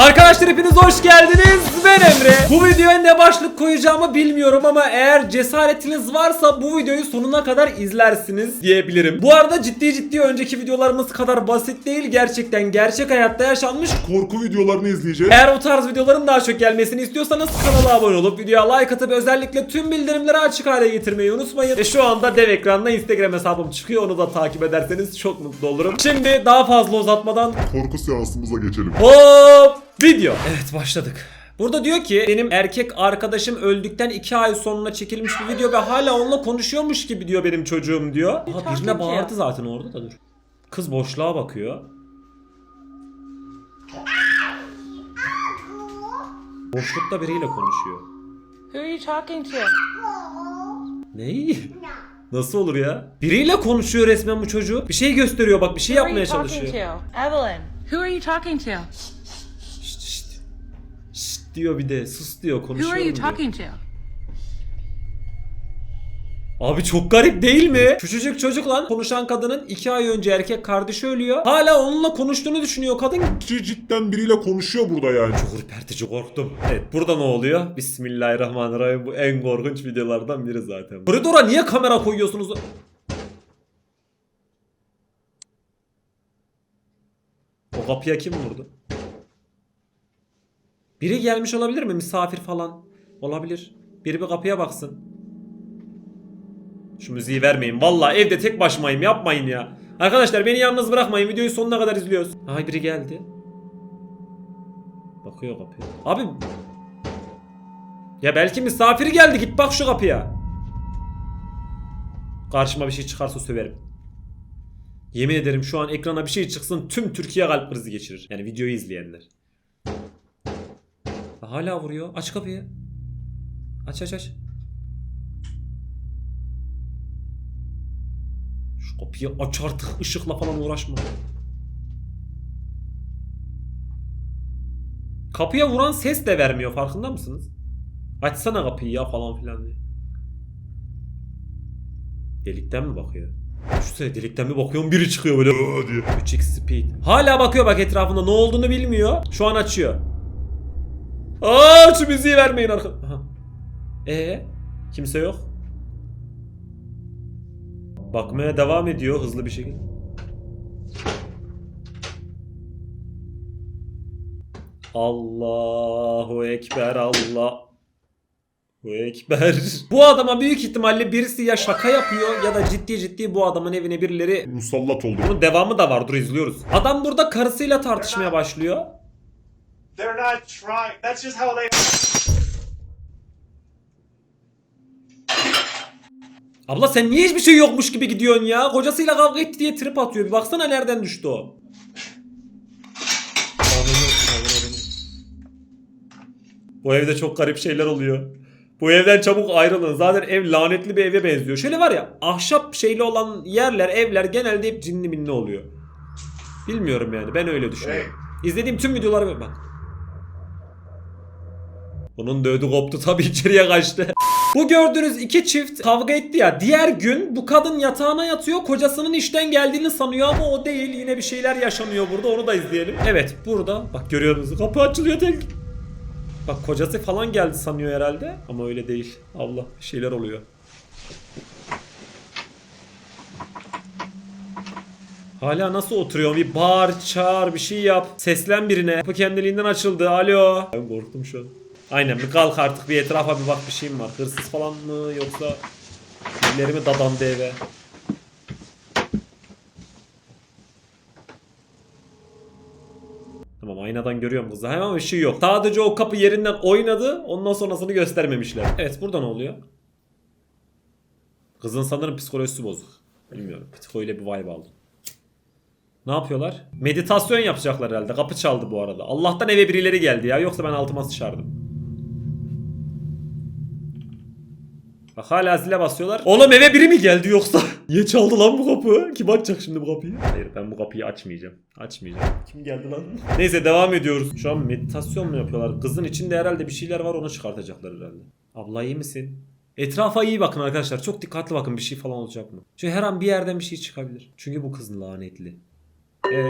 Arkadaşlar hepiniz hoş geldiniz. Ben Emre. Bu videoya ne başlık koyacağımı bilmiyorum ama eğer cesaretiniz varsa bu videoyu sonuna kadar izlersiniz diyebilirim. Bu arada ciddi ciddi önceki videolarımız kadar basit değil. Gerçekten gerçek hayatta yaşanmış. Korku videolarını izleyeceğiz. Eğer o tarz videoların daha çok gelmesini istiyorsanız kanala abone olup videoya like atıp özellikle tüm bildirimleri açık hale getirmeyi unutmayın. Ve şu anda dev ekranda Instagram hesabım çıkıyor. Onu da takip ederseniz çok mutlu olurum. Şimdi daha fazla uzatmadan Korku seansımıza geçelim. Hop video. Evet başladık. Burada diyor ki benim erkek arkadaşım öldükten 2 ay sonra çekilmiş bir video ve hala onunla konuşuyormuş gibi diyor benim çocuğum diyor. Aha, birine bağırdı zaten orada da dur. Kız boşluğa bakıyor. Boşlukta biriyle konuşuyor. Who are you talking to? Ney? Nasıl olur ya? Biriyle konuşuyor resmen bu çocuk. Bir şey gösteriyor bak bir şey yapmaya çalışıyor. Evelyn. Who are you talking to? Diyor bir de sus diyor Who are you diyor. talking to? Abi çok garip değil mi? Küçücük çocuk lan konuşan kadının 2 ay önce erkek kardeşi ölüyor. Hala onunla konuştuğunu düşünüyor kadın. Cidden biriyle konuşuyor burada yani. Çok ürpertici korktum. Evet burada ne oluyor? Bismillahirrahmanirrahim. Bu en korkunç videolardan biri zaten. Koridora niye kamera koyuyorsunuz? O kapıya kim vurdu? Biri gelmiş olabilir mi? Misafir falan. Olabilir. Biri bir kapıya baksın. Şu müziği vermeyin. Vallahi evde tek başımayım. Yapmayın ya. Arkadaşlar beni yalnız bırakmayın. Videoyu sonuna kadar izliyoruz. Ay biri geldi. Bakıyor kapıya. Abi ya belki misafir geldi git bak şu kapıya. Karşıma bir şey çıkarsa söverim. Yemin ederim şu an ekrana bir şey çıksın tüm Türkiye kalp krizi geçirir. Yani videoyu izleyenler. Hala vuruyor. Aç kapıyı. Aç aç aç. Şu kapıyı aç artık ışıkla falan uğraşma. Kapıya vuran ses de vermiyor farkında mısınız? Açsana kapıyı ya falan filan diye. Delikten mi bakıyor? Düşünsene delikten mi bakıyorum biri çıkıyor böyle diye. 3x speed. Hala bakıyor bak etrafında ne olduğunu bilmiyor. Şu an açıyor. Aa şu müziği vermeyin arka. Aha. Ee, kimse yok. Bakmaya devam ediyor hızlı bir şekilde. Allahu Ekber Allah. Bu Ekber. Bu adama büyük ihtimalle birisi ya şaka yapıyor ya da ciddi ciddi bu adamın evine birileri Musallat oldu. bunun devamı da var dur izliyoruz. Adam burada karısıyla tartışmaya başlıyor. They're not trying. That's just how they. Abla sen niye hiçbir şey yokmuş gibi gidiyorsun ya? Kocasıyla kavga etti diye trip atıyor. Bir baksana nereden düştü o. Bu evde çok garip şeyler oluyor. Bu evden çabuk ayrılın. Zaten ev lanetli bir eve benziyor. Şöyle var ya ahşap şeyli olan yerler, evler genelde hep cinli minli oluyor. Bilmiyorum yani ben öyle düşünüyorum. İzlediğim tüm videolara bak. Bunun da ödü koptu tabii içeriye kaçtı. Bu gördüğünüz iki çift kavga etti ya. Diğer gün bu kadın yatağına yatıyor. Kocasının işten geldiğini sanıyor ama o değil. Yine bir şeyler yaşanıyor burada. Onu da izleyelim. Evet burada. Bak görüyorsunuz. Kapı açılıyor tek. Bak kocası falan geldi sanıyor herhalde. Ama öyle değil. Allah şeyler oluyor. Hala nasıl oturuyor? Bir bağır, çağır, bir şey yap. Seslen birine. Kapı kendiliğinden açıldı. Alo. Ben korktum şu an. Aynen bir kalk artık bir etrafa bir bak bir şeyim var. Hırsız falan mı yoksa birileri mi dadandı eve? Tamam aynadan görüyorum kızı. Hemen bir şey yok. Sadece o kapı yerinden oynadı. Ondan sonrasını göstermemişler. Evet burada ne oluyor? Kızın sanırım psikolojisi bozuk. Bilmiyorum. Psiko ile bir vibe aldım. Ne yapıyorlar? Meditasyon yapacaklar herhalde. Kapı çaldı bu arada. Allah'tan eve birileri geldi ya. Yoksa ben altıma sıçardım. Bak hala zile basıyorlar. Oğlum eve biri mi geldi yoksa? Niye çaldı lan bu kapı? Kim açacak şimdi bu kapıyı? Hayır ben bu kapıyı açmayacağım. Açmayacağım. Kim geldi lan? Neyse devam ediyoruz. Şu an meditasyon mu yapıyorlar? Kızın içinde herhalde bir şeyler var onu çıkartacaklar herhalde. Abla iyi misin? Etrafa iyi bakın arkadaşlar. Çok dikkatli bakın bir şey falan olacak mı? Çünkü her an bir yerden bir şey çıkabilir. Çünkü bu kız lanetli. Ee,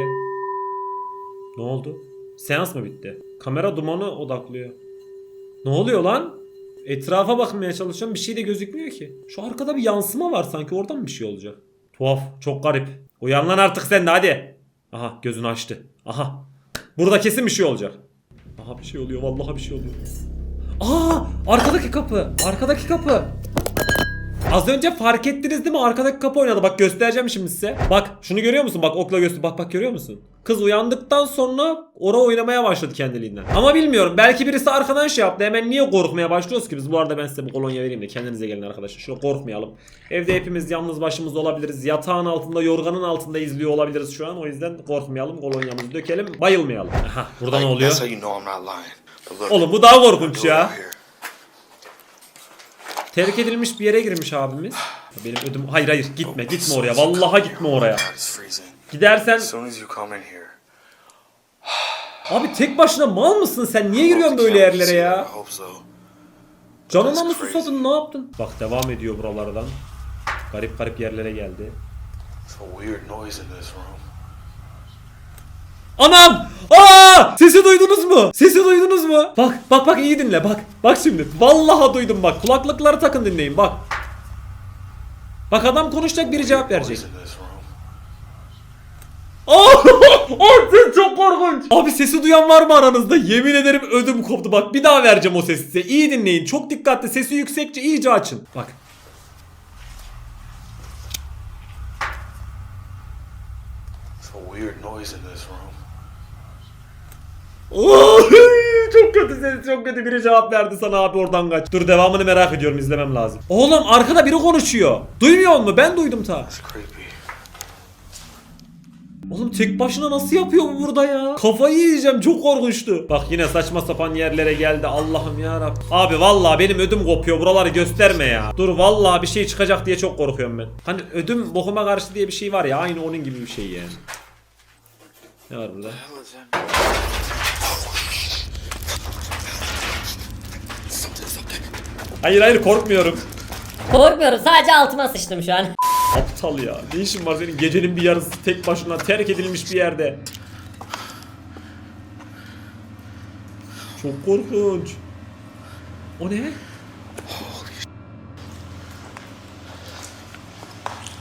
ne oldu? Seans mı bitti? Kamera dumanı odaklıyor. Ne oluyor lan? Etrafa bakmaya çalışıyorum. Bir şey de gözükmüyor ki. Şu arkada bir yansıma var sanki. Oradan bir şey olacak? Tuhaf. Çok garip. Uyan lan artık sen de hadi. Aha gözünü açtı. Aha. Burada kesin bir şey olacak. Aha bir şey oluyor. Vallahi bir şey oluyor. Aa! Arkadaki kapı. Arkadaki kapı. Az önce fark ettiniz değil mi? Arkadaki kapı oynadı. Bak göstereceğim şimdi size. Bak şunu görüyor musun? Bak okla göster. Bak bak görüyor musun? Kız uyandıktan sonra ora oynamaya başladı kendiliğinden. Ama bilmiyorum. Belki birisi arkadan şey yaptı. Hemen niye korkmaya başlıyoruz ki biz? Bu arada ben size bu kolonya vereyim de kendinize gelin arkadaşlar. Şöyle korkmayalım. Evde hepimiz yalnız başımızda olabiliriz. Yatağın altında, yorganın altında izliyor olabiliriz şu an. O yüzden korkmayalım. Kolonyamızı dökelim. Bayılmayalım. Aha burada ne oluyor? Oğlum bu daha korkunç ya. Terk edilmiş bir yere girmiş abimiz. Benim ödüm... Hayır hayır gitme gitme oraya. Vallahi gitme oraya. Gidersen... Abi tek başına mal mısın sen? Niye giriyorsun böyle yerlere ya? Canına mı susadın ne yaptın? Bak devam ediyor buralardan. Garip garip yerlere geldi. Anam! Aa! Sesi duydunuz mu? Sesi duydunuz mu? Bak bak bak iyi dinle bak. Bak şimdi. Vallahi duydum bak. Kulaklıkları takın dinleyin bak. Bak adam konuşacak biri cevap verecek. Artık çok korkunç. Abi sesi duyan var mı aranızda? Yemin ederim ödüm koptu. Bak bir daha vereceğim o sesi size. İyi dinleyin. Çok dikkatli. Sesi yüksekçe iyice açın. Bak. Çok kötü ses çok kötü biri cevap verdi sana abi oradan kaç. Dur devamını merak ediyorum izlemem lazım. Oğlum arkada biri konuşuyor. Duymuyor mu? Ben duydum ta. Oğlum tek başına nasıl yapıyor bu burada ya? Kafayı yiyeceğim çok korkunçtu. Bak yine saçma sapan yerlere geldi Allah'ım ya Abi vallahi benim ödüm kopuyor buraları gösterme ya. Dur vallahi bir şey çıkacak diye çok korkuyorum ben. Hani ödüm bokuma karşı diye bir şey var ya aynı onun gibi bir şey yani. Ne var burada? Hayır hayır korkmuyorum. Korkmuyorum sadece altıma sıçtım şu an. Aptal ya. Ne işin var senin gecenin bir yarısı tek başına terk edilmiş bir yerde. Çok korkunç. O ne?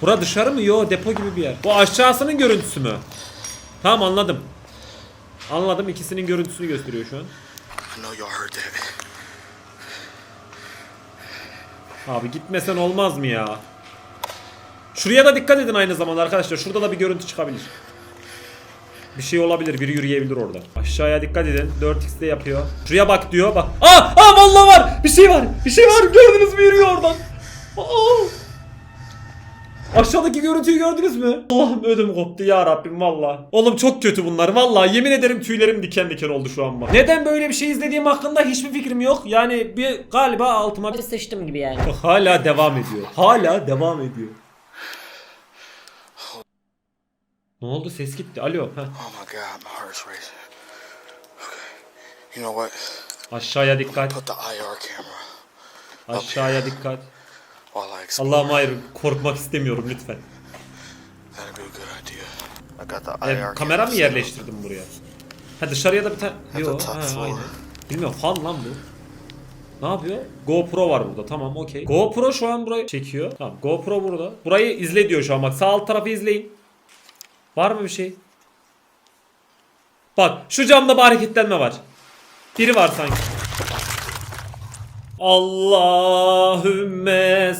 Bura dışarı mı? Yo depo gibi bir yer. Bu aşağısının görüntüsü mü? Tamam anladım. Anladım ikisinin görüntüsünü gösteriyor şu an. Abi gitmesen olmaz mı ya? Şuraya da dikkat edin aynı zamanda arkadaşlar. Şurada da bir görüntü çıkabilir. Bir şey olabilir. Biri yürüyebilir orada. Aşağıya dikkat edin. 4x'de yapıyor. Şuraya bak diyor. Bak. Aa! Aa vallahi var. Bir şey var. Bir şey var. Gördünüz mü yürüyor oradan. Aa! Aşağıdaki görüntüyü gördünüz mü? Allah'ım ödüm koptu ya Rabbim valla. Oğlum çok kötü bunlar valla. Yemin ederim tüylerim diken diken oldu şu an bak. Neden böyle bir şey izlediğim hakkında hiçbir fikrim yok. Yani bir galiba altıma Bir sıçtım gibi yani. Hala devam ediyor. Hala devam ediyor. Ne oldu? Ses gitti. Alo. Heh. Oh my god, my heart's racing. Okay. You know what? Aşağıya dikkat. Put the IR camera Aşağıya dikkat. Allah'ım hayır. Korkmak istemiyorum lütfen. That'd be a good idea. I got the E, kamera mı yerleştirdim buraya? Ha dışarıya da bir tane... Yo. Ha, aynen. Bilmiyorum fan lan bu. Ne yapıyor? GoPro var burada. Tamam okey. GoPro şu an burayı çekiyor. Tamam GoPro burada. Burayı izle diyor şu an bak. Sağ alt tarafı izleyin. Var mı bir şey? Bak şu camda bir hareketlenme var. Biri var sanki. Allahümme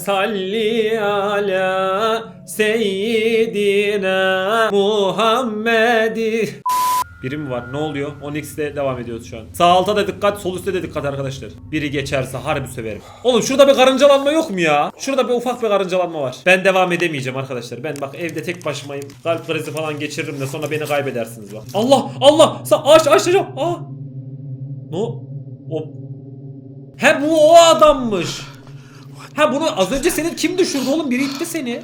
salli ala seyyidina Muhammedi biri mi var? Ne oluyor? 10x'de devam ediyoruz şu an. Sağ alta da dikkat, sol üstte de dikkat arkadaşlar. Biri geçerse harbi söverim. Oğlum şurada bir karıncalanma yok mu ya? Şurada bir ufak bir karıncalanma var. Ben devam edemeyeceğim arkadaşlar. Ben bak evde tek başımayım. Kalp krizi falan geçiririm de sonra beni kaybedersiniz bak. Allah! Allah! Sa aç açacağım. Aa! Ne? o- O He bu o adammış. Ha bunu az önce senin kim düşürdü oğlum? Biri itti seni.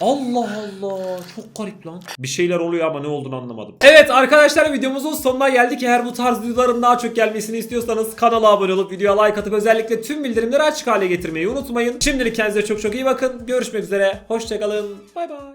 Allah Allah çok garip lan. Bir şeyler oluyor ama ne olduğunu anlamadım. Evet arkadaşlar videomuzun sonuna geldik. Eğer bu tarz videoların daha çok gelmesini istiyorsanız kanala abone olup videoya like atıp özellikle tüm bildirimleri açık hale getirmeyi unutmayın. Şimdilik kendinize çok çok iyi bakın. Görüşmek üzere. Hoşçakalın. Bay bay.